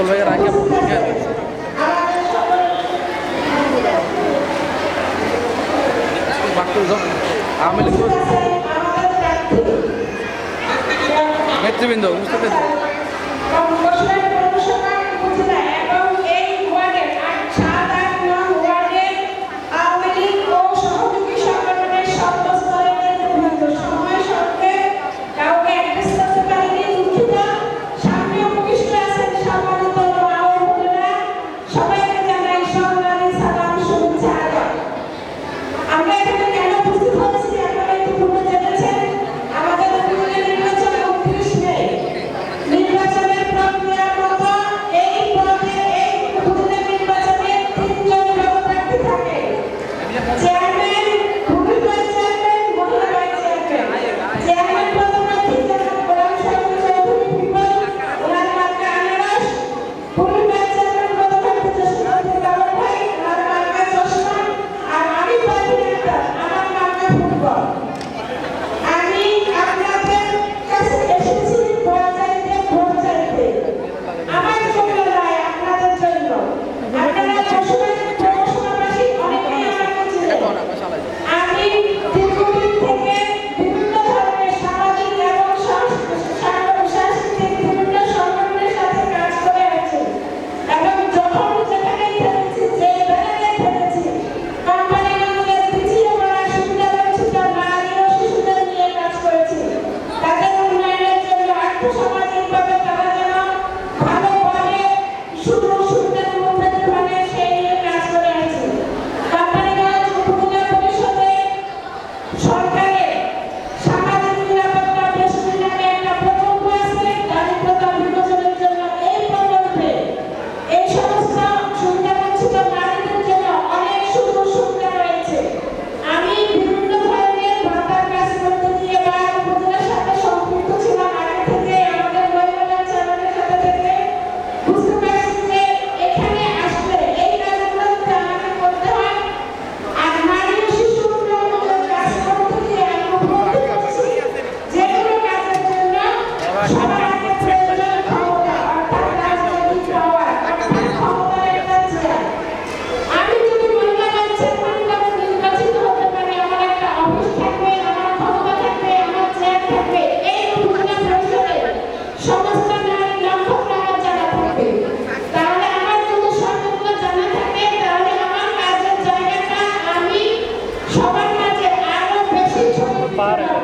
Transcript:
আগে ভূমিকা আওয়ামী লীগ নেতৃবৃন্দ বুঝতে পেরেছি para